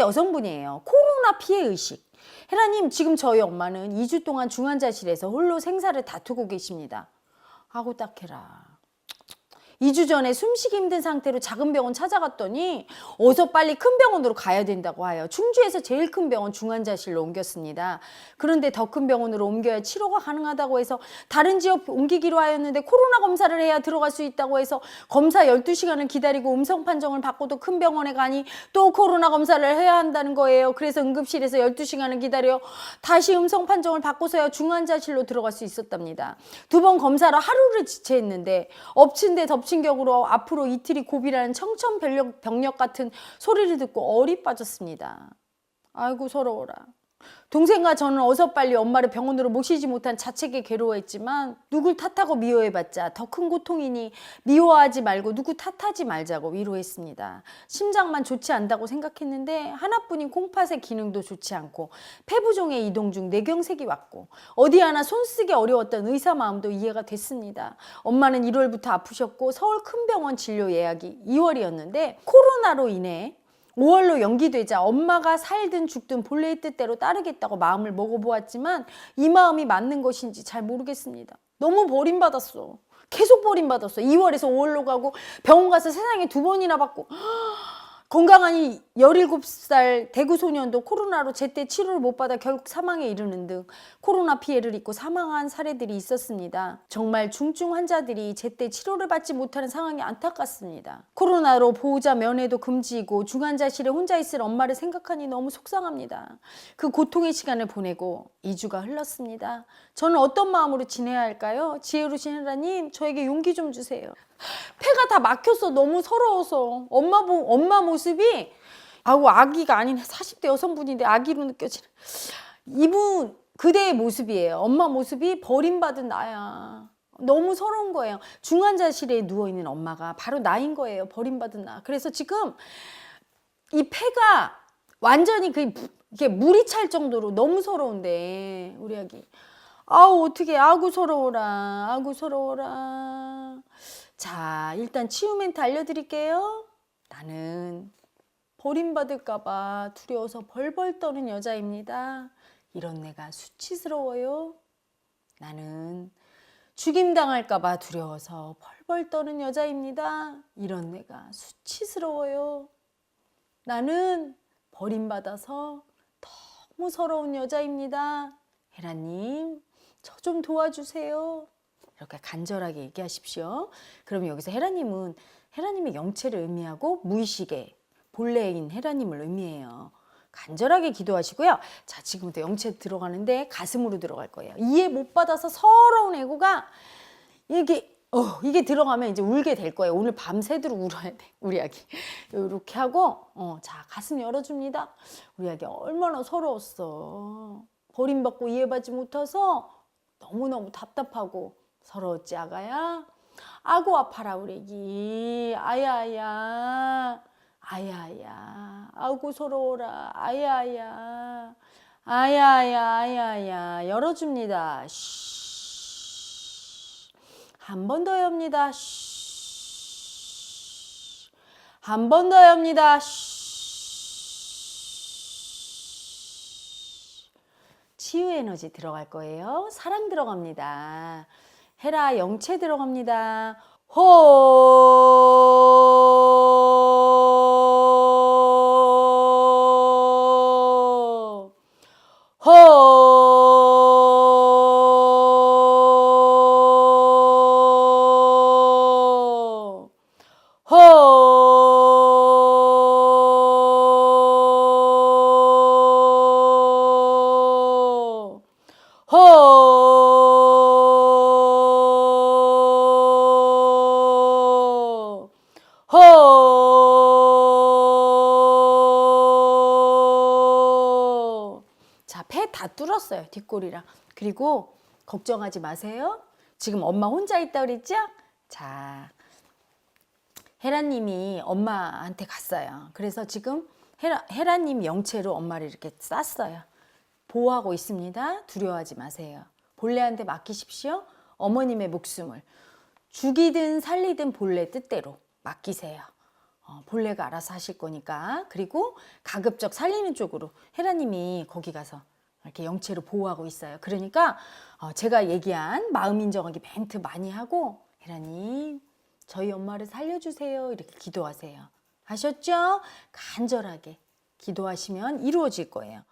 여성분이에요. 코로나 피해 의식. 헤라님, 지금 저희 엄마는 2주 동안 중환자실에서 홀로 생사를 다투고 계십니다. 하고 딱 해라. 2주 전에 숨쉬기 힘든 상태로 작은 병원 찾아갔더니 어서 빨리 큰 병원으로 가야 된다고 하여 충주에서 제일 큰 병원 중환자실로 옮겼습니다. 그런데 더 큰 병원으로 옮겨야 치료가 가능하다고 해서 다른 지역 옮기기로 하였는데 코로나 검사를 해야 들어갈 수 있다고 해서 검사 12시간을 기다리고 음성 판정을 받고도 큰 병원에 가니 또 코로나 검사를 해야 한다는 거예요. 그래서 응급실에서 12시간을 기다려 다시 음성 판정을 받고서야 중환자실로 들어갈 수 있었답니다. 두 번 검사로 하루를 지체했는데 엎친 데 덮친 격으로 앞으로 이틀이 고비라는 청천벽력 같은 소리를 듣고 어리 빠졌습니다. 아이고 서러워라. 동생과 저는 어서 빨리 엄마를 병원으로 모시지 못한 자책에 괴로워했지만 누굴 탓하고 미워해봤자 더 큰 고통이니 미워하지 말고 누구 탓하지 말자고 위로했습니다. 심장만 좋지 않다고 생각했는데 하나뿐인 콩팥의 기능도 좋지 않고 폐부종의 이동 중 뇌경색이 왔고 어디 하나 손쓰기 어려웠던 의사 마음도 이해가 됐습니다. 엄마는 1월부터 아프셨고 서울 큰 병원 진료 예약이 2월이었는데 코로나로 인해 5월로 연기되자 엄마가 살든 죽든 본래의 뜻대로 따르겠다고 마음을 먹어보았지만 이 마음이 맞는 것인지 잘 모르겠습니다. 너무 버림받았어. 계속 버림받았어. 2월에서 5월로 가고 병원 가서 세상에 두 번이나 받고 건강한 이 17살 대구 소년도 코로나로 제때 치료를 못 받아 결국 사망에 이르는 등 코로나 피해를 입고 사망한 사례들이 있었습니다. 정말 중증 환자들이 제때 치료를 받지 못하는 상황이 안타깝습니다. 코로나로 보호자 면회도 금지이고 중환자실에 혼자 있을 엄마를 생각하니 너무 속상합니다. 그 고통의 시간을 보내고 2주가 흘렀습니다. 저는 어떤 마음으로 지내야 할까요? 지혜로신 하나님, 저에게 용기 좀 주세요. 폐가 다 막혔어. 너무 서러워서. 엄마 보, 엄마 모습이 아우 아기가 아닌 40대 여성분인데 아기로 느껴지는 이분 그대의 모습이에요. 엄마 모습이 버림받은 나야. 너무 서러운 거예요. 중환자실에 누워 있는 엄마가 바로 나인 거예요. 버림받은 나. 그래서 지금 이 폐가 완전히 그 무- 이게 물이 찰 정도로 너무 서러운데 우리 아기. 아우 어떻게 아구 서러워라. 아구 서러워라. 자, 일단 치유 멘트 알려드릴게요. 나는 버림받을까봐 두려워서 벌벌 떠는 여자입니다. 이런 내가 수치스러워요. 나는 죽임당할까봐 두려워서 벌벌 떠는 여자입니다. 이런 내가 수치스러워요. 나는 버림받아서 너무 서러운 여자입니다. 헤라님, 저 좀 도와주세요. 이렇게 간절하게 얘기하십시오. 그럼 여기서 헤라님은 헤라님의 영체를 의미하고 무의식의 본래인 헤라님을 의미해요. 간절하게 기도하시고요. 자, 지금부터 영체 들어가는데 가슴으로 들어갈 거예요. 이해 못 받아서 서러운 애고가 이게 어, 이게 들어가면 이제 울게 될 거예요. 오늘 밤새도록 울어야 돼. 우리 아기. 이렇게 하고 어, 자, 가슴 열어 줍니다. 우리 아기 얼마나 서러웠어. 버림받고 이해받지 못해서 너무너무 답답하고 서러웠지 아가야? 아고 아파라 우리 애기 아야야 아야야. 아고 서러워라. 아야야 아야야 아야야. 열어줍니다. 한 번 더 엽니다. 한 번 더 엽니다. 치유 에너지 들어갈 거예요. 사랑 들어갑니다. 헤라 영체 들어갑니다. 호. 호. 호. 호. 다 뚫었어요. 뒷골이랑. 그리고 걱정하지 마세요. 지금 엄마 혼자 있다 그랬죠? 자, 헤라님이 엄마한테 갔어요. 그래서 지금 헤라, 헤라님 영체로 엄마를 이렇게 쌌어요. 보호하고 있습니다. 두려워하지 마세요. 본래한테 맡기십시오. 어머님의 목숨을 죽이든 살리든 본래 뜻대로 맡기세요. 어, 본래가 알아서 하실 거니까 그리고 가급적 살리는 쪽으로 헤라님이 거기 가서 이렇게 영체로 보호하고 있어요. 그러니까 어, 제가 얘기한 마음 인정하기 멘트 많이 하고 헤라님 저희 엄마를 살려주세요 이렇게 기도하세요. 하셨죠? 간절하게 기도하시면 이루어질 거예요.